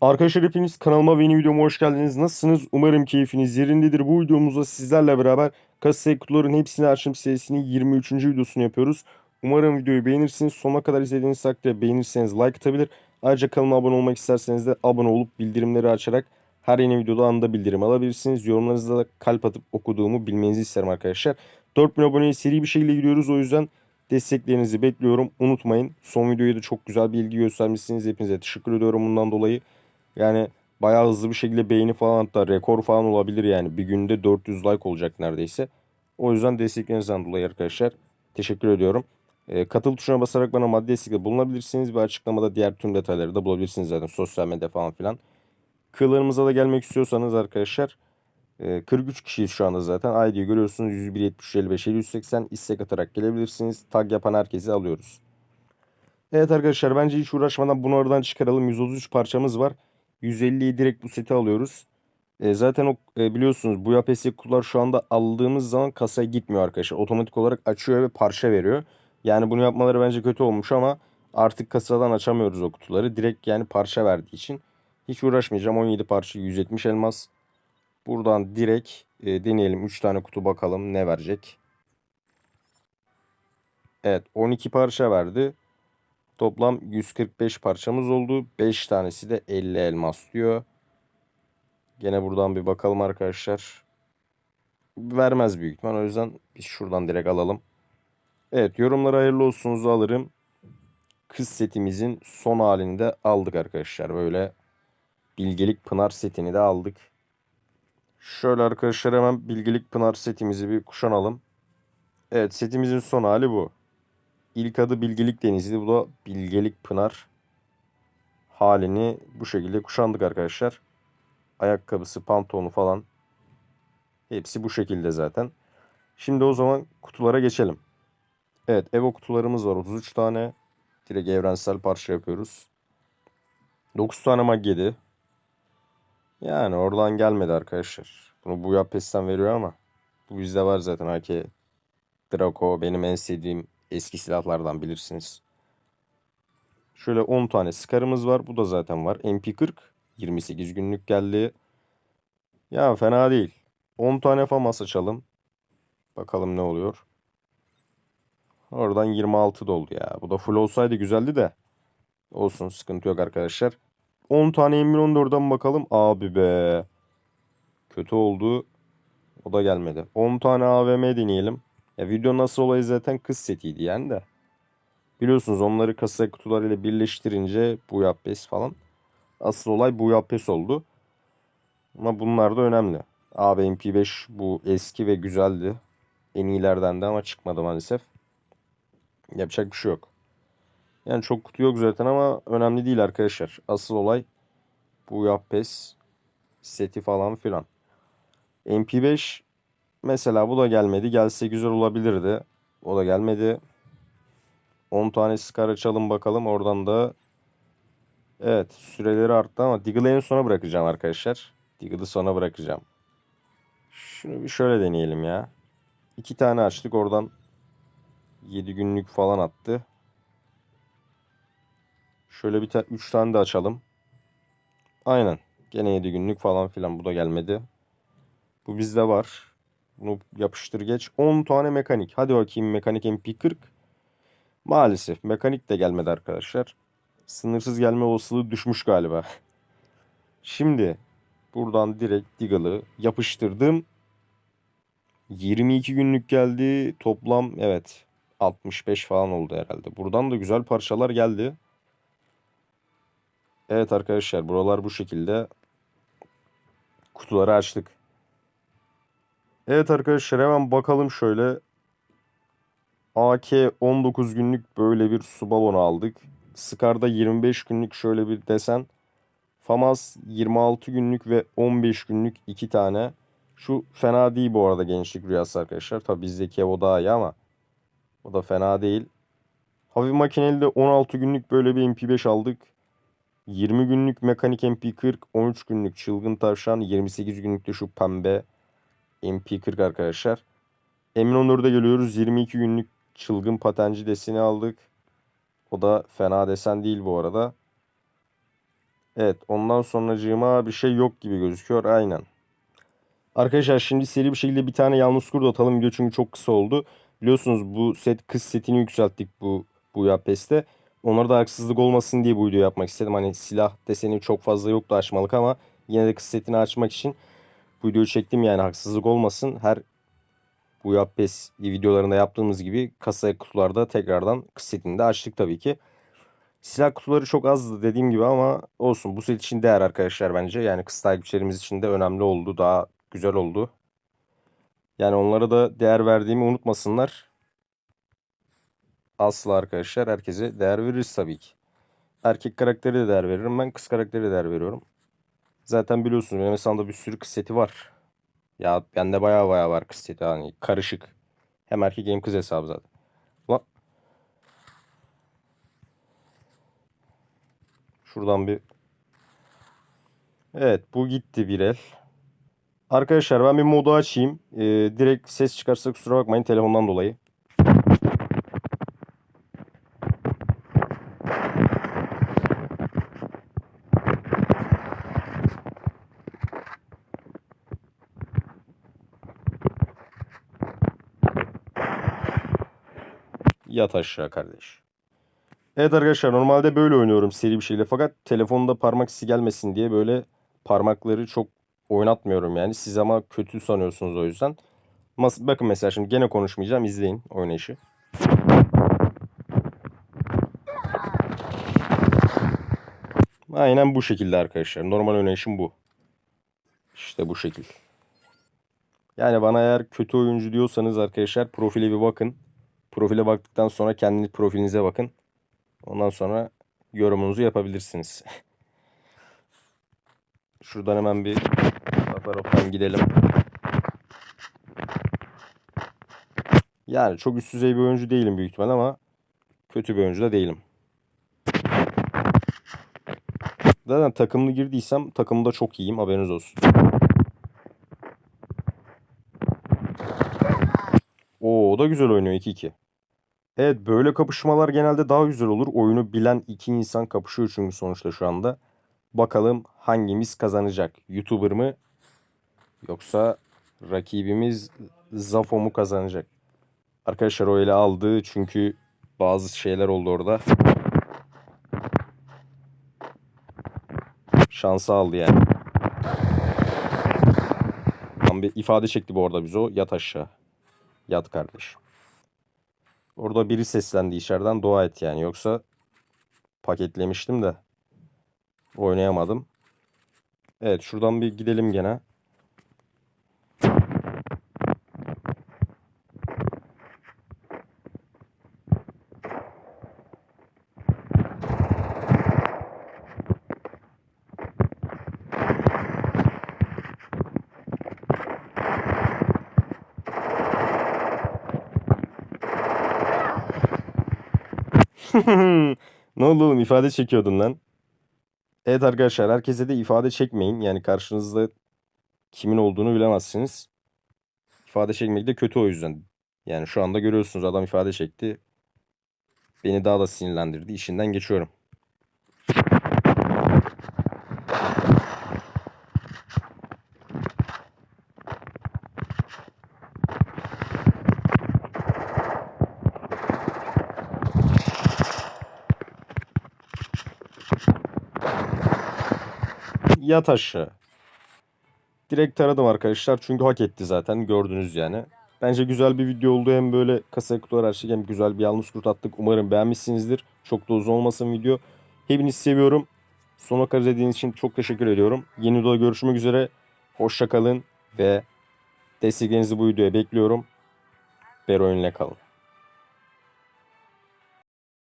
Arkadaşlar hepiniz kanalıma ve yeni videoma hoş geldiniz. Nasılsınız? Umarım keyfiniz yerindedir. Bu videomuzda sizlerle beraber kasaya kutuların hepsini açım serisinin 23. videosunu yapıyoruz. Umarım videoyu beğenirsiniz. Sonuna kadar izlediğiniz takdirde beğenirseniz like atabilir. Ayrıca kanalıma abone olmak isterseniz de abone olup bildirimleri açarak her yeni videoda anında bildirim alabilirsiniz. Yorumlarınızda da kalp atıp okuduğumu bilmenizi isterim arkadaşlar. 4000 aboneye seri bir şekilde gidiyoruz. O yüzden desteklerinizi bekliyorum. Unutmayın. Son videoya da çok güzel bir ilgi göstermişsiniz. Hepinize teşekkür ediyorum bundan dolayı. Yani bayağı hızlı bir şekilde beğeni falan hatta rekor falan olabilir yani. Bir günde 400 like olacak neredeyse. O yüzden desteklerinizden dolayı arkadaşlar teşekkür ediyorum. Ee, katıl tuşuna basarak bana maddi destekte bulunabilirsiniz ve açıklamada diğer tüm detayları da bulabilirsiniz zaten sosyal medya falan filan. Kıllarımıza da gelmek istiyorsanız arkadaşlar e, 43 kişiyiz şu anda zaten. ID'yi görüyorsunuz 101 73 55 780 istek atarak gelebilirsiniz. Tag yapan herkesi alıyoruz. Evet arkadaşlar bence hiç uğraşmadan bunu oradan çıkaralım. 133 parçamız var. 150'yi direkt bu seti alıyoruz. E, zaten o e, biliyorsunuz bu yapesi kutular şu anda aldığımız zaman kasaya gitmiyor arkadaşlar. Otomatik olarak açıyor ve parça veriyor. Yani bunu yapmaları bence kötü olmuş ama artık kasadan açamıyoruz o kutuları. Direkt yani parça verdiği için. Hiç uğraşmayacağım. 17 parça 170 elmas. Buradan direkt e, deneyelim. 3 tane kutu bakalım ne verecek. Evet 12 parça verdi. Toplam 145 parçamız oldu. 5 tanesi de 50 elmas diyor. Gene buradan bir bakalım arkadaşlar. Vermez büyük ihtimal. O yüzden biz şuradan direkt alalım. Evet yorumlara hayırlı olsunuzu alırım. Kız setimizin son halini de aldık arkadaşlar. Böyle bilgelik pınar setini de aldık. Şöyle arkadaşlar hemen bilgelik pınar setimizi bir kuşanalım. Evet setimizin son hali bu. İlk adı Bilgelik Denizli. Bu da Bilgelik Pınar halini bu şekilde kuşandık arkadaşlar. Ayakkabısı, pantolonu falan hepsi bu şekilde zaten. Şimdi o zaman kutulara geçelim. Evet Evo kutularımız var 33 tane. Direkt evrensel parça yapıyoruz. 9 tane mag 7. Yani oradan gelmedi arkadaşlar. Bunu bu Yapes'ten veriyor ama bu bizde var zaten AK Draco benim en sevdiğim eski silahlardan bilirsiniz. Şöyle 10 tane Scar'ımız var. Bu da zaten var. MP40 28 günlük geldi. Ya fena değil. 10 tane FAMAS açalım. Bakalım ne oluyor. Oradan 26 doldu ya. Bu da full olsaydı güzeldi de. Olsun sıkıntı yok arkadaşlar. 10 tane M14'den bakalım. Abi be. Kötü oldu. O da gelmedi. 10 tane AVM deneyelim. Ya video nasıl olayı zaten kız setiydi yani de. Biliyorsunuz onları kasa kutularıyla birleştirince bu yapes falan. Asıl olay bu yapes oldu. Ama bunlar da önemli. AB MP5 bu eski ve güzeldi. En iyilerden de ama çıkmadı maalesef. Yapacak bir şey yok. Yani çok kutu yok zaten ama önemli değil arkadaşlar. Asıl olay bu yapes seti falan filan. MP5 Mesela bu da gelmedi. Gelse güzel olabilirdi. O da gelmedi. 10 tane Scar açalım bakalım. Oradan da Evet süreleri arttı ama Diggle'ı en sona bırakacağım arkadaşlar. Diggle'ı sona bırakacağım. Şunu bir şöyle deneyelim ya. 2 tane açtık oradan 7 günlük falan attı. Şöyle bir tane 3 tane de açalım. Aynen. Gene 7 günlük falan filan bu da gelmedi. Bu bizde var. Bunu yapıştır geç. 10 tane mekanik. Hadi bakayım mekanik MP40. Maalesef mekanik de gelmedi arkadaşlar. Sınırsız gelme olasılığı düşmüş galiba. Şimdi buradan direkt Diggle'ı yapıştırdım. 22 günlük geldi. Toplam evet 65 falan oldu herhalde. Buradan da güzel parçalar geldi. Evet arkadaşlar buralar bu şekilde. Kutuları açtık. Evet arkadaşlar hemen bakalım şöyle. AK 19 günlük böyle bir su balonu aldık. Scar'da 25 günlük şöyle bir desen. FAMAS 26 günlük ve 15 günlük iki tane. Şu fena değil bu arada gençlik rüyası arkadaşlar. Tabi bizdeki o daha iyi ama o da fena değil. Hafif makineli de 16 günlük böyle bir MP5 aldık. 20 günlük mekanik MP40, 13 günlük çılgın tavşan, 28 günlük de şu pembe MP40 arkadaşlar. Emin Onur'da geliyoruz. 22 günlük çılgın patenci deseni aldık. O da fena desen değil bu arada. Evet ondan sonracığıma bir şey yok gibi gözüküyor. Aynen. Arkadaşlar şimdi seri bir şekilde bir tane yalnız kurt atalım video çünkü çok kısa oldu. Biliyorsunuz bu set kız setini yükselttik bu bu yapeste. Onlara da haksızlık olmasın diye bu videoyu yapmak istedim. Hani silah deseni çok fazla yoktu açmalık ama yine de kız setini açmak için bu videoyu çektim yani haksızlık olmasın. Her bu yapes videolarında yaptığımız gibi kasa kutularda tekrardan setini de açtık tabii ki. Silah kutuları çok azdı dediğim gibi ama olsun. Bu set için değer arkadaşlar bence. Yani kız takipçilerimiz için de önemli oldu. Daha güzel oldu. Yani onlara da değer verdiğimi unutmasınlar. Asla arkadaşlar herkese değer veririz tabii ki. Erkek karakteri de değer veririm. Ben kız karakteri de değer veriyorum. Zaten biliyorsunuz hesabımda bir sürü kız seti var. Ya bende baya baya var kız seti. Hani karışık. Hem erkek hem kız hesabı zaten. Ulan. Şuradan bir. Evet bu gitti bir el. Arkadaşlar ben bir modu açayım. Ee, direkt ses çıkarsa kusura bakmayın telefondan dolayı. Yat aşağı kardeş. Evet arkadaşlar normalde böyle oynuyorum seri bir şekilde. Fakat telefonda parmak izi gelmesin diye böyle parmakları çok oynatmıyorum yani. Siz ama kötü sanıyorsunuz o yüzden. Mas Bakın mesela şimdi gene konuşmayacağım. izleyin oynayışı. Aynen bu şekilde arkadaşlar. Normal oynayışım bu. İşte bu şekil. Yani bana eğer kötü oyuncu diyorsanız arkadaşlar profile bir bakın. Profile baktıktan sonra kendi profilinize bakın. Ondan sonra yorumunuzu yapabilirsiniz. Şuradan hemen bir taraftan gidelim. Yani çok üst düzey bir oyuncu değilim büyük ihtimal ama kötü bir oyuncu da değilim. Zaten takımlı girdiysem takımda çok iyiyim haberiniz olsun. Oo o da güzel oynuyor 2-2. Evet böyle kapışmalar genelde daha güzel olur. Oyunu bilen iki insan kapışıyor çünkü sonuçta şu anda. Bakalım hangimiz kazanacak? YouTuber mı yoksa rakibimiz Zafo mu kazanacak? Arkadaşlar o ele aldı çünkü bazı şeyler oldu orada. Şansı aldı yani. Tam bir ifade çekti bu arada biz o. Yat aşağı. Yat kardeş. Orada biri seslendi içeriden dua et yani. Yoksa paketlemiştim de oynayamadım. Evet şuradan bir gidelim gene. ne oldu oğlum ifade çekiyordun lan. Evet arkadaşlar herkese de ifade çekmeyin. Yani karşınızda kimin olduğunu bilemezsiniz. İfade çekmek de kötü o yüzden. Yani şu anda görüyorsunuz adam ifade çekti. Beni daha da sinirlendirdi. İşinden geçiyorum. Yat aşağı. Direkt taradım arkadaşlar çünkü hak etti zaten gördünüz yani. Bence güzel bir video oldu hem böyle kasa kutular açtık hem güzel bir yalnız kurt attık. Umarım beğenmişsinizdir. Çok da uzun olmasın video. Hepinizi seviyorum. Sona kadar izlediğiniz için çok teşekkür ediyorum. Yeni videoda görüşmek üzere. Hoşçakalın ve desteklerinizi bu videoya bekliyorum. Beroyun'la kalın.